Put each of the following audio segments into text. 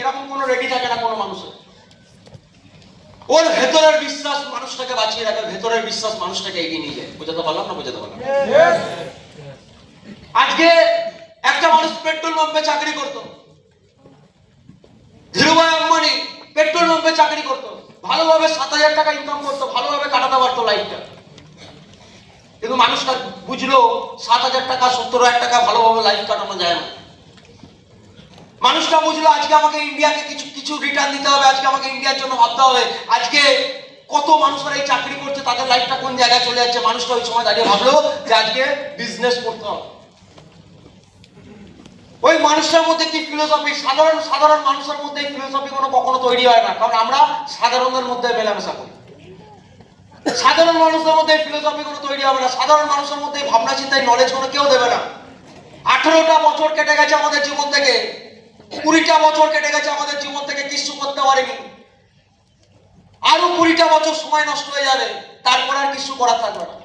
এরকম কোনো রেডি থাকে না কোনো মানুষের? ওর ভেতরের বিশ্বাস মানুষটাকে বাঁচিয়ে রাখে ভেতরের বিশ্বাস মানুষটাকে এগিয়ে নিয়ে যায়। বুঝাতে পারলাম না বুঝাতে পারলাম আজকে একটা মানুষ পেট্রোল পাম্পে চাকরি করতো। ধীরুভাই আম্বানি পেট্রোল পাম্পে চাকরি করতো। ভালোভাবে সাত হাজার টাকা ইনকাম করতো ভালোভাবে কাটাতে পারতো লাইফটা কিন্তু মানুষটা বুঝলো সাত হাজার টাকা সত্তর হাজার টাকা ভালোভাবে লাইফ কাটানো যায় না। মানুষটা বুঝলো আজকে আমাকে ইন্ডিয়াকে কিছু কিছু রিটার্ন দিতে হবে, আজকে আমাকে ইন্ডিয়ার জন্য ভাবতে হবে। আজকে কত মানুষেরা এই চাকরি করছে, তাদের লাইফটা কোন জায়গায় চলে যাচ্ছে? মানুষটা ওই সময় দাঁড়িয়ে ভাবলো যে আজকে বিজনেস করতে হবে। ওই মানুষের মধ্যে কি ফিলোসফি সাধারণ সাধারণ মানুষের মধ্যে এই ফিলোসফি কোনো কখনো তৈরি হয় না, কারণ আমরা সাধারণের মধ্যে মেলামেশা করি। সাধারণ মানুষের মধ্যে ফিলোসফি কোনো তৈরি হবে না, সাধারণ মানুষের মধ্যে ভাবনা চিন্তায় নলেজ কোনো কেউ দেবে না। আঠেরোটা বছর কেটে গেছে আমাদের জীবন থেকে। কুড়িটা বছর কেটে গেছে, আমাদের জীবন থেকে কিছু করতে পারেনি। আরও কুড়িটা বছর সময় নষ্ট হয়ে যাবে, তারপর আর কিছু করার থাকবে না।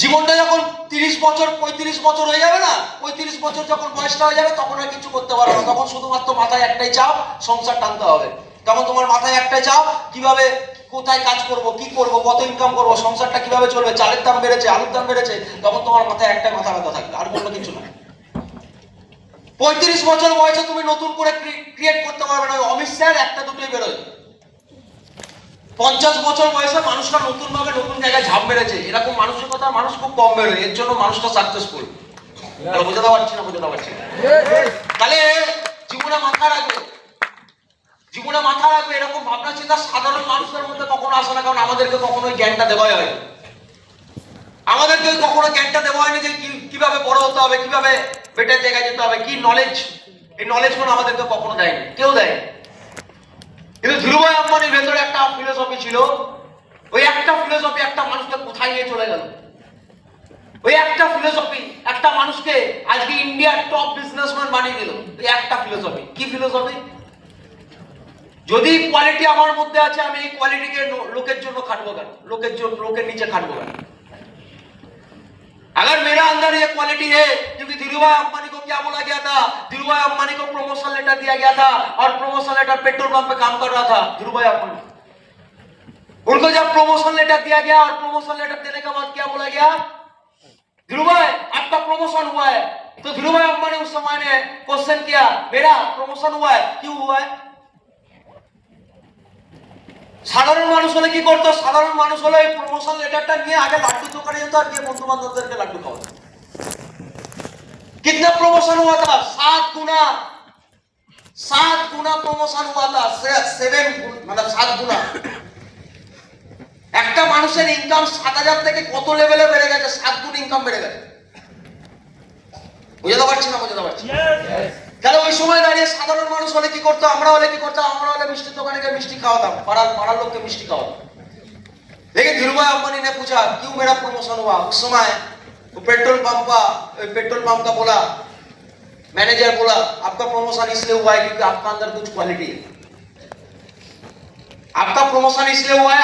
জীবনটা যখন তিরিশ বছর, পঁয়ত্রিশ বছর হয়ে যাবে না, পঁয়ত্রিশ বছর যখন বয়সটা হয়ে যাবে, তখন আর কিছু করতে পারবে না। তখন শুধুমাত্র মাথায় একটাই চাপ, সংসার টানতে হবে। তখন তোমার মাথায় একটাই চাপ, কীভাবে, কোথায় কাজ করব, কি করব, কত ইনকাম করব, সংসারটা কীভাবে চলবে, চালের দাম বেড়েছে, আলুর দাম বেড়েছে, তখন তোমার মাথায় একটাই মাথা ব্যথা থাকবে, আর কোনো কিছু না। পঁয়ত্রিশ বছর বয়সে তুমি নতুন করে ক্রিয়েট করতে পারবে না। অমিত স্যার একটা দুটোই বেরোয়। পঞ্চাশ বছর বয়সে মানুষরা নতুন ভাবে নতুন জায়গায় ঝাঁপ মেরেছে। এরকম মানসিকতা মানুষ খুব কম বেরোয়। এর জন্য মানুষটা সাকসেসফুল বোঝাতে পারছি না, বোঝাতে পারছি তাহলে জীবনে মাথা রাখবে। জীবনে মাথা রাখবে, এরকম ভাবনা চিন্তা সাধারণ মানুষের মধ্যে কখনো আসে না, কারণ আমাদেরকে কখনো ওই জ্ঞানটা দেওয়াই হয় আমাদেরকে কখনো জ্ঞানটা দেওয়া হয়নি যে কীভাবে বড় হতে হবে, কীভাবে বেটার জায়গায় যেতে হবে। কি নলেজ এই নলেজগুলো আমাদেরকে কখনো দেয়নি। কেউ দেয়নি। কিন্তু ধীরুভাই আম্বানির ভেতরে একটা ফিলোসফি ছিল। ওই একটা ফিলোসফি একটা মানুষকে কোথায় নিয়ে চলে গেল? ওই একটা ফিলোসফি একটা মানুষকে আজকে ইন্ডিয়ার টপ বিজনেসম্যান বানিয়ে দিল। ওই একটা ফিলোসফি কি ফিলোসফি যদি কোয়ালিটি আমার মধ্যে আছে, আমি এই কোয়ালিটিকে লোকের জন্য খাটবো কেন? লোকের জন্য লোকের নিচে খাটবো কেন? अगर मेरा अंदर ये क्वालिटी है, क्योंकि धीरूभाई अंबानी को क्या बोला गया था? धीरूभाई अंबानी को प्रमोशन लेटर दिया गया था और प्रमोशन लेटर पेट्रोल पंप पे काम कर रहा था, धीरूभाई अंबानी। उनको जब प्रमोशन लेटर दिया गया और प्रमोशन लेटर देने के बाद क्या बोला गया? धीरूभाई, आपका प्रमोशन हुआ है। तो धीरूभाई अंबानी उस समय में क्वेश्चन किया, मेरा प्रमोशन हुआ है, क्यों हुआ है? সাধারণ মানুষ হলে কি করতো সাধারণ মানুষ হলে এই প্রমোশন লেটারটা নিয়ে আগে লাড্ডু দোকানে যেত আর গিয়ে বন্ধু বান্ধবদেরকে লাড্ডু খাওয়াতো कितना प्रमोशन हुआ था सात गुना सात गुना प्रमोशन हुआ था सेवन मतलब सात गुना একটা মানুষের ইনকাম সাত হাজার থেকে কত লেভেলে বেড়ে গেছে সাত গুণ ইনকাম বেড়ে গেছে বুঝতে পারছি না বুঝতে পারছি না। তাহলে ওই সময় দাঁড়িয়ে সাধারণ মানুষ হলে কি করতো আমরা হলে কি করতাম আমরা হলে মিষ্টির দোকানে গিয়ে মিষ্টি খাওয়াতাম পাড়ার পাড়ার লোককে মিষ্টি খাওয়াতাম लेकिन धीरूभाई अंबानी ने पूछा क्यों मेरा प्रमोशन हुआ उस समय वो पेट्रोल पंप का पेट्रोल पंप का बोला मैनेजर बोला आपका प्रमोशन इसलिए हुआ है क्योंकि आपका अंदर कुछ क्वालिटी है आपका प्रमोशन इसलिए हुआ है